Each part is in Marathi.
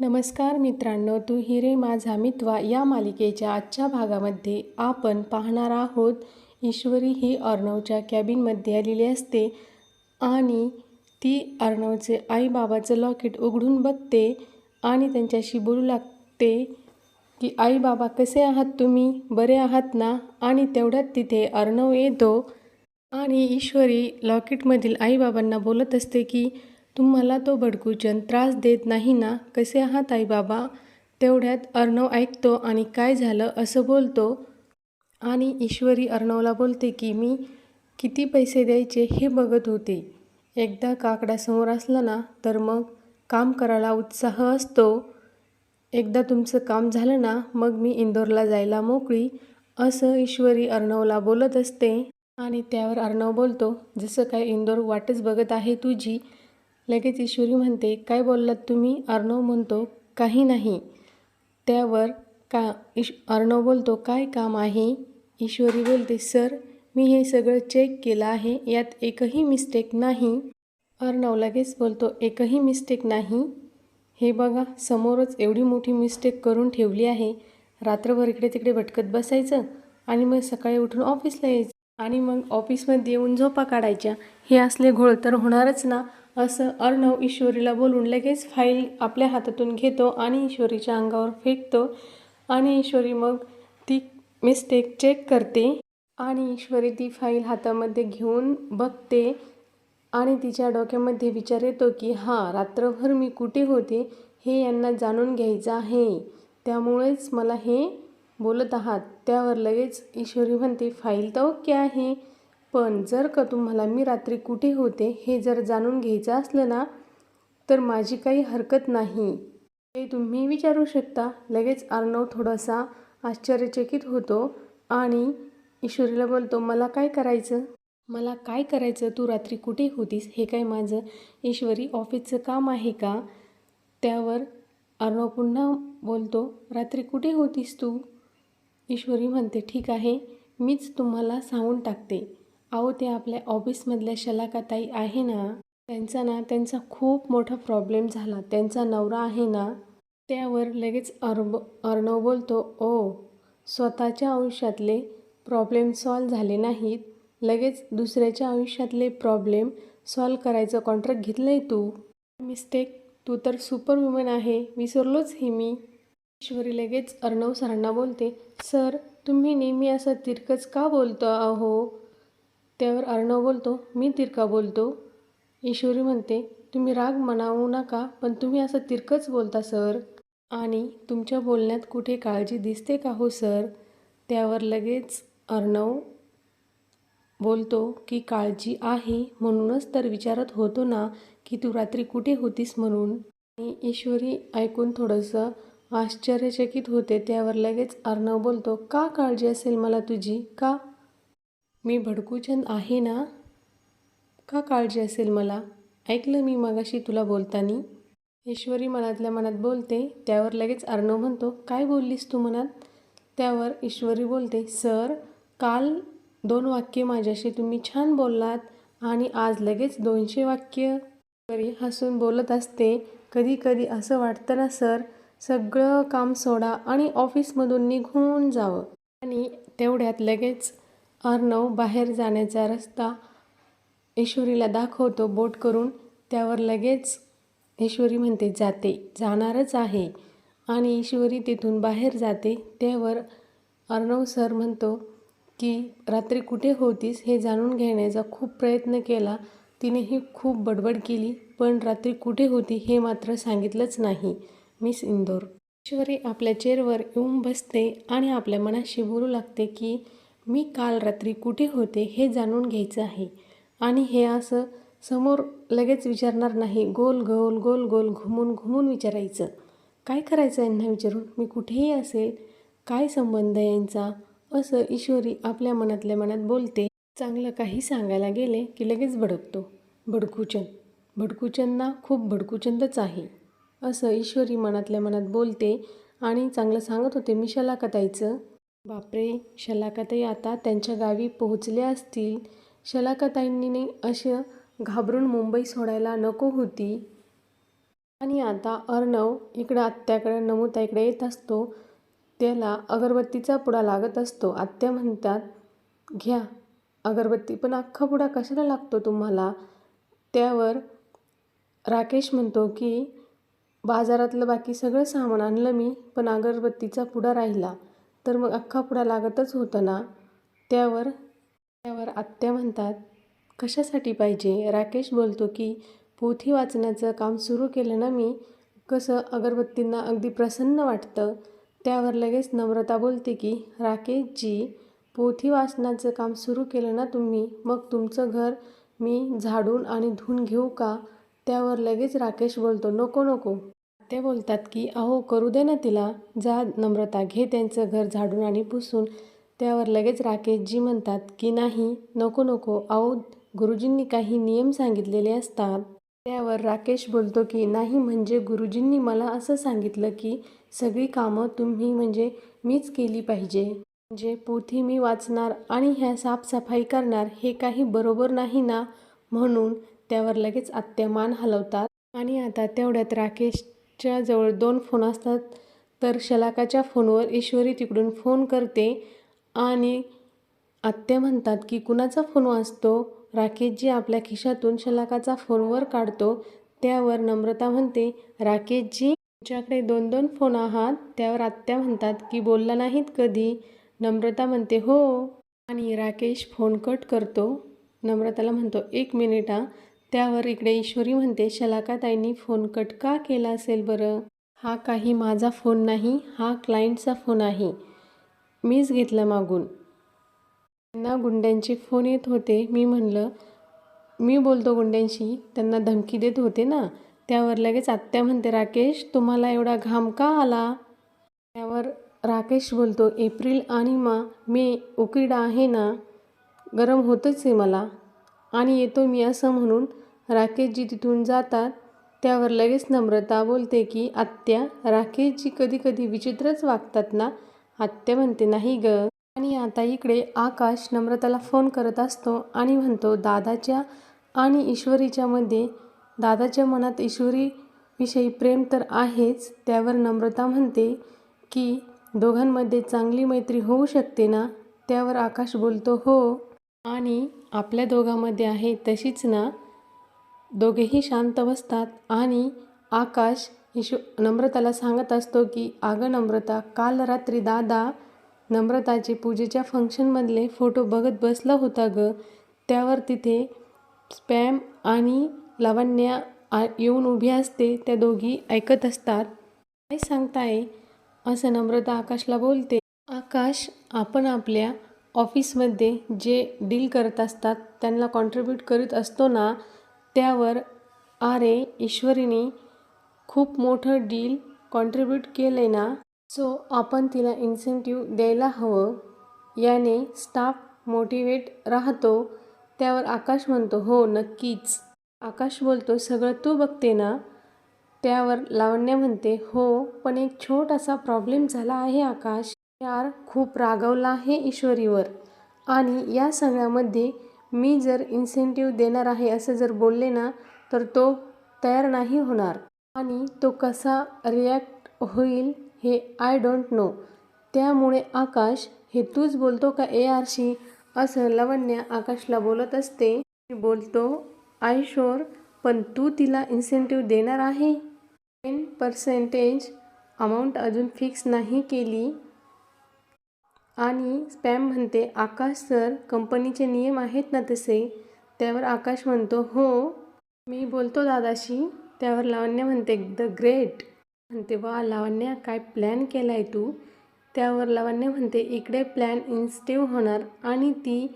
नमस्कार मित्रांनो तू हिरे माझा मित्वा या मालिकेच्या आजच्या भागामध्ये आपण पाहणार आहोत ईश्वरी ही अर्णवच्या कॅबिनमध्ये आलेली असते आणि ती अर्णवचे आईबाबाचं लॉकेट उघडून बघते आणि त्यांच्याशी बोलू लागते की आई बाबा कसे आहात तुम्ही? बरे आहात ना? आणि तेवढ्यात तिथे अर्णव येतो आणि ईश्वरी लॉकेटमधील आईबाबांना बोलत असते की तुम्हाला तो भडकूचन त्रास देत नाही ना? कसे आहात आई बाबा तेवढ्यात अर्णव ऐकतो आणि काय झालं असं बोलतो. आणि ईश्वरी अर्णवला बोलते की मी किती पैसे द्यायचे हे बघत होते. एकदा काकडासमोर असलं असला ना तर मग काम करायला उत्साह असतो. एकदा तुमचं काम झालं ना मग मी इंदोरला जायला मोकळी असं ईश्वरी अर्णवला बोलत असते. आणि त्यावर अर्णव बोलतो जसं काय इंदोर वाटच बघत आहे तुझी लगेच ईश्वरी म्हणते काय बोललात तुम्ही? अर्णव म्हणतो काही नाही. त्यावर का ईश अर्णव बोलतो काय काम आहे? ईश्वरी बोलते सर मी हे सगळं चेक केलं आहे यात एकही मिस्टेक नाही. अर्णव लगेच बोलतो एकही मिस्टेक नाही? हे बघा समोरच एवढी मोठी मिस्टेक करून ठेवली आहे. रात्रभर इकडे तिकडे भटकत बसायचं आणि मग सकाळी उठून ऑफिसला यायचं आणि मग ऑफिसमध्ये येऊन झोपा काढायच्या. हे असले घोळ तर होणारच ना. असं अर्णव ईश्वरीला बोलून लगेच फाईल आपल्या हातातून घेतो आणि ईश्वरीच्या अंगावर फेकतो. आणि ईश्वरी मग ती मिस्टेक चेक करते. आणि ईश्वरी ती फाईल हातामध्ये घेऊन बघते. आणि तिच्या डोक्यामध्ये विचार येतो की हां रात्रभर मी कुठे होते हे यांना जाणून घ्यायचं आहे. त्यामुळेच मला हे बोलत आहात. त्यावर लगेच ईश्वरी म्हणते फाईल तर ओके आहे. पण जर का तुम्हाला मी रात्री कुठे होते हे जर जाणून घ्यायचं असलं ना तर माझी काही हरकत नाही. हे तुम्ही विचारू शकता. लगेच अर्णव थोडासा आश्चर्यचकित होतो आणि ईश्वरीला बोलतो मला काय करायचं? मला काय करायचं? तू रात्री कुठे होतीस? हे काय माझं ईश्वरी ऑफिसचं काम आहे का? त्यावर अर्णव पुन्हा बोलतो रात्री कुठे होतीस तू? ईश्वरी म्हणते ठीक आहे मीच तुम्हाला सांगून टाकते. अहो ते आपल्या ऑफिसमधल्या शलाकाताई आहे ना त्यांचा ना त्यांचा खूप मोठा प्रॉब्लेम झाला. त्यांचा नवरा आहे ना त्यावर लगेच अर्ब अर्णव बोलतो ओ स्वतःच्या आयुष्यातले प्रॉब्लेम सॉल्व झाले नाहीत. लगेच दुसऱ्याच्या आयुष्यातले प्रॉब्लेम सॉल्व करायचं कॉन्ट्रॅक्ट घेतलं आहे तू. मिस्टेक तू तर सुपर वुमन आहे. विसरलोच हे मी. ईश्वरी लगेच अर्णव सरांना बोलते सर तुम्ही नेहमी असं तिरकच का बोलतो आहो त्यावर अर्णव बोलतो मी तिरका बोलतो. ईश्वरी म्हणते तुम्ही राग मनावू नका पण तुम्ही असं तिरकच बोलता सर. आणि तुमच्या बोलण्यात कुठे काळजी दिसते का हो सर? त्यावर लगेच अर्णव बोलतो की काळजी आहे म्हणूनच तर विचारत होतो ना की तू रात्री कुठे होतीस म्हणून? आणि ईश्वरी ऐकून थोडंसं आश्चर्यचकित होते त्यावर लगेच अर्णव बोलतो का काळजी असेल मला तुझी? का? मी भडकूचंद आहे ना? का काळजी असेल मला? ऐकलं मी मगाशी तुला बोलतानी. ईश्वरी मनातल्या मनात बोलते त्यावर लगेच अर्णव म्हणतो काय बोललीस तू मनात? त्यावर ईश्वरी बोलते सर काल दोन वाक्य माझ्याशी तुम्ही छान बोललात आणि आज लगेच दोनशे वाक्य. ईश्वरी हसून बोलत असते कधी कधी असं वाटतं ना सर सगळं काम सोडा आणि ऑफिसमधून निघून जावं. आणि तेवढ्यात लगेच अर्णव बाहेर जाण्याचा रस्ता ईश्वरीला दाखवतो. बोट करून त्यावर लगेच ईश्वरी म्हणते जाते. जाणारच आहे. आणि ईश्वरी तिथून बाहेर जाते. त्यावर अर्णव सर म्हणतो की रात्री कुठे होतीस हे जाणून घेण्याचा खूप प्रयत्न केला. तिनेही खूप बडबड केली पण रात्री कुठे होती हे मात्र सांगितलंच नाही. मिस इंदोर. ईश्वरी आपल्या चेअरवर येऊन बसते आणि आपल्या मनाशी बोलू लागते की मी काल रात्री कुठे होते हे जाणून घ्यायचं आहे. आणि हे असं समोर लगेच विचारणार नाही गोल गोल गोल गोल घुमून घुमून विचारायचं. काय करायचं यांना विचारून? मी कुठेही असेल काय संबंध यांचा? असं ईश्वरी आपल्या मनातल्या मनात बोलते. चांगलं काही सांगायला गेले की लगेच भडकतो. भडकूचंद भडकूचंद खूप भडकूचंदच आहे. असं ईश्वरी मनातल्या मनात बोलते आणि चांगलं सांगत होते मिशाला कथायचं बापरे शलाकाताई आता त्यांच्या गावी पोहोचल्या असतील. शलाकाताईंनी असं घाबरून मुंबई सोडायला नको होती. आणि आता अर्णव इकडं आत्याकडे नमुताईकडे येत असतो. त्याला अगरबत्तीचा पुडा लागत असतो. आत्या म्हणतात घ्या अगरबत्ती पण अख्खा पुडा कशाला लागतो तुम्हाला? त्यावर राकेश म्हणतो की बाजारातलं बाकी सगळं सामान आणलं मी पण अगरबत्तीचा पुडा राहिला. तर मग अख्खा पुडा लागतच होतं ना? त्यावर त्यावर आत्या म्हणतात कशासाठी पाहिजे? राकेश बोलतो की पोथी वाचण्याचं काम सुरू केलं ना मी कसं अगरबत्तींना अगदी प्रसन्न वाटतं त्यावर लगेच नम्रता बोलते की राकेशजी पोथी वाचनाचं काम सुरू केलं ना तुम्ही? मग तुमचं घर मी झाडून आणि धुवून घेऊ का त्यावर लगेच राकेश बोलतो नको नको. ते बोलतात की अहो करू दे ना तिला. जा नम्रता घे त्यांचं घर झाडून आणि पुसून. त्यावर लगेच राकेशजी म्हणतात की नाही नको नको. अहो गुरुजींनी काही नियम सांगितलेले असतात. त्यावर राकेश बोलतो की नाही म्हणजे गुरुजींनी मला असं सांगितलं की सगळी कामं तुम्ही म्हणजे मीच केली पाहिजे. म्हणजे पोथी मी वाचणार आणि ह्या साफसफाई करणार हे काही बरोबर नाही ना? म्हणून त्यावर लगेच आत्या मान हलवतात. आणि आता तेवढ्यात राकेश च्या जवळ दोन फोन असतात तर शलाकाच्या फोनवर ईश्वरी तिकडून फोन करते आणि आत्या म्हणतात की कुणाचा फोन वाचतो राकेशजी आपल्या खिशातून शलाकाचा फोनवर काढतो. त्यावर नम्रता म्हणते राकेशजी तुमच्याकडे दोन दोन फोन आहात. त्यावर आत्या म्हणतात की बोलला नाहीत कधी? नम्रता म्हणते हो. आणि राकेश फोन कट करतो. नम्रताला म्हणतो एक मिनिट हा त्यावर इकडे ईश्वरी म्हणते शलाकाताईंनी फोन कट का केला असेल बरं? हा काही माझा फोन नाही हा क्लायंटचा फोन आहे. मीच घेतला मागून. त्यांना गुंड्यांचे फोन येत होते. मी म्हणलं मी बोलतो गुंड्यांशी त्यांना धमकी देत होते ना? त्यावर लगेच आत्या म्हणते राकेश तुम्हाला एवढा घाम का आला? त्यावर राकेश बोलतो एप्रिल आणि मा मे उकिडा आहे ना? गरम होतच आहे मला. आणि येतो मी असं म्हणून राकेशजी तिथून जातात. त्यावर लगेच नम्रता बोलते की आत्या राकेशजी कधी कधी विचित्रच वागतात ना? आत्या म्हणते नाही ग. आणि आता इकडे आकाश नम्रताला फोन करत असतो आणि म्हणतो दादाच्या आणि ईश्वरीच्या मध्ये दादाच्या मनात ईश्वरीविषयी प्रेम तर आहेच. त्यावर नम्रता म्हणते की दोघांमध्ये चांगली मैत्री होऊ शकते ना? त्यावर आकाश बोलतो हो. आणि आपल्या दोघांमध्ये आहे तशीच ना? दोघेही शांत बसतात आणि आकाश यशो नम्रताला सांगत असतो की अगं नम्रता काल रात्री दादा नम्रताचे पूजेच्या फंक्शनमधले फोटो बघत बसला होता ग. त्यावर तिथे स्पॅम आणि लावण्या येऊन उभी असते त्या दोघी ऐकत असतात. काय सांगताय? असं नम्रता आकाशला बोलते. आकाश आपण आपल्या ऑफिसमध्ये जे डील करत असतात त्यांना कॉन्ट्रीब्यूट करीत असतो ना त्यावर आरे ईश्वरीने खूप मोठं डील कॉन्ट्रीब्यूट केलं आहे ना. सो आपण तिला इन्सेंटिव्ह द्यायला हवं. याने स्टाफ मोटिवेट राहतो. त्यावर आकाश म्हणतो हो नक्कीच. आकाश बोलतो सगळं तू बघते ना? त्यावर लावण्या म्हणते हो पण एक छोटासा प्रॉब्लेम झाला आहे आकाश. यार खूप रागवला आहे ईश्वरीवर. आणि या सगळ्यामध्ये मी जर इन्सेंटिव्ह देणार आहे असं जर बोलले ना तर तो तयार नाही होणार. आणि तो कसा रिॲक्ट होईल हे आय डोंट नो त्यामुळे आकाश हे तूच बोलतो का ए आरशी असं लवण्या आकाशला बोलत असते. बोलतो आय शोर पण तू तिला इन्सेंटिव्ह देणार आहे. टेन पर्सेंटेज अमाऊंट अजून फिक्स नाही केली. आणि स्पॅम म्हणते आकाश सर कंपनीचे नियम आहेत ना तसे? त्यावर आकाश म्हणतो हो. मी बोलतो दादाशी. त्यावर लावण्या म्हणते द ग्रेट. म्हणते वा लावण्या काय प्लॅन केला आहे तू? त्यावर लावण्या म्हणते इकडे प्लॅन इन्स्टिव्ह होणार आणि ती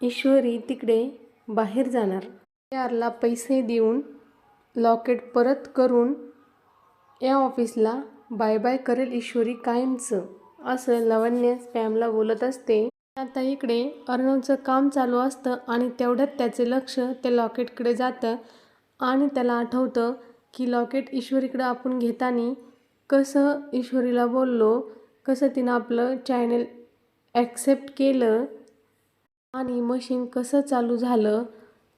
ईश्वरी तिकडे बाहेर जाणार. यारला पैसे देऊन लॉकेट परत करून या ऑफिसला बाय बाय करेल ईश्वरी कायमचं. असं लावण्य स्पॅमला बोलत असते. आता इकडे अर्णवचं काम चालू असतं आणि तेवढ्यात त्याचे लक्ष ते लॉकेटकडे जातं आणि त्याला आठवतं की लॉकेट ईश्वरीकडं आपण घेताना कसं ईश्वरीला बोललो कसं तिनं आपलं चॅनल ॲक्सेप्ट केलं आणि मशीन कसं चालू झालं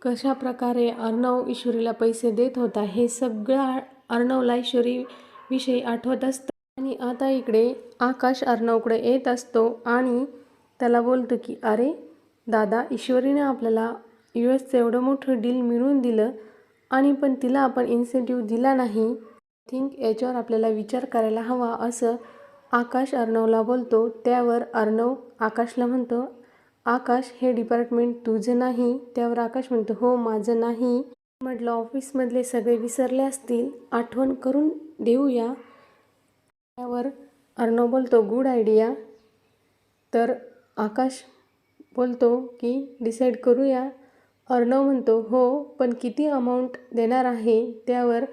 कशा प्रकारे अर्णव ईश्वरीला पैसे देत होता हे सगळं अर्णवला ईश्वरीविषयी आठवत असतं. आणि आता इकडे आकाश अर्णवकडे येत असतो आणि त्याला बोलतो की अरे दादा ईश्वरीने आपल्याला यू एसचं एवढं मोठं डील मिळवून दिलं आणि पण तिला आपण इन्सेंटिव्ह दिला नाही. थिंक याच्यावर आपल्याला विचार करायला हवा असं आकाश अर्णवला बोलतो. त्यावर अर्णव आकाशला म्हणतो आकाश हे डिपार्टमेंट तुझं नाही. त्यावर आकाश म्हणतो हो माझं नाही. म्हटलं ऑफिसमधले सगळे विसरले असतील. आठवण करून देऊया. त्यावर अर्णव बोलतो गुड आयडिया तर आकाश बोलतो की डिसाईड करूया. अर्णव म्हणतो हो पण किती अमाऊंट देणार आहे? त्यावर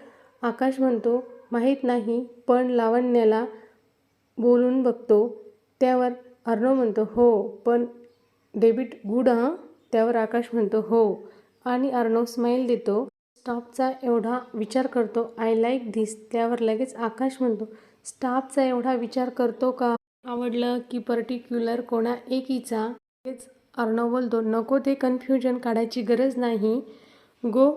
आकाश म्हणतो माहीत नाही पण लावण्याला बोलून बघतो. त्यावर अर्णव म्हणतो हो पण डेबिट गुड हां? त्यावर आकाश म्हणतो हो. आणि अर्णव स्माईल देतो. स्टॉपचा एवढा विचार करतो आय लाईक धिस त्यावर लगेच आकाश म्हणतो स्टाफचा एवढा विचार करतो का? आवडलं की पर्टिक्युलर कोणा एकीचा? हेच अर्णव बोलतो. नको ते कन्फ्युजन काढायची गरज नाही. गो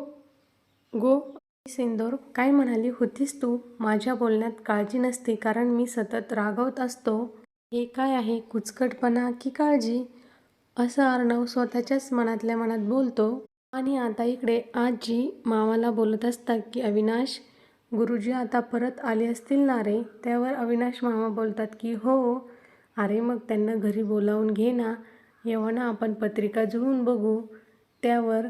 गो सिंदोर काय म्हणाली होतीस तू? माझ्या बोलण्यात काळजी नसते कारण मी सतत रागवत असतो. हे काय आहे? कुचकटपणा की काळजी? असं अर्णव स्वतःच्याच मनातल्या मनात बोलतो. आणि आता इकडे आजी मामाला बोलत असतात की अविनाश गुरुजी आता परत आले असतील ना रे? त्यावर अविनाश मामा बोलतात की हो अरे मग त्यांना घरी बोलावून घे ना. येव्हा ना आपण पत्रिका जुळून बघू. त्यावर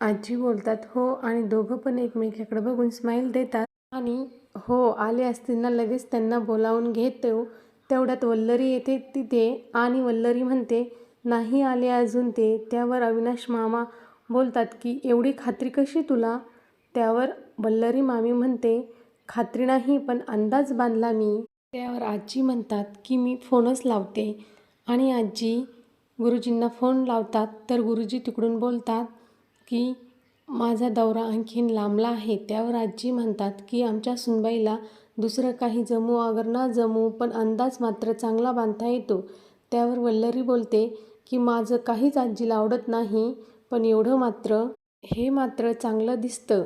आजी बोलतात हो आणि दोघं पण एकमेकाकडे बघून स्माईल देतात. आणि हो आले असतील ना लगेच त्यांना बोलावून घेतो तेवढ्यात वल्लरी येते तिथे आणि वल्लरी म्हणते नाही आले अजून ते. त्यावर अविनाश मामा बोलतात की एवढी खात्री कशी तुला? त्यावर वल्लरी मामी म्हणते खात्री नाही पण अंदाज बांधला मी. त्यावर आजी म्हणतात की मी फोनच लावते. आणि आजी गुरुजींना फोन लावतात. तर गुरुजी तिकडून बोलतात की माझा दौरा आणखीन लांबला आहे. त्यावर आजी म्हणतात की आमच्या सुनबाईला दुसरं काही जमू अगर ना जमू पण अंदाज मात्र चांगला बांधता येतो. त्यावर वल्लरी बोलते की माझं काहीच आजीला आवडत नाही पण एवढं मात्र हे मात्र चांगलं दिसतं.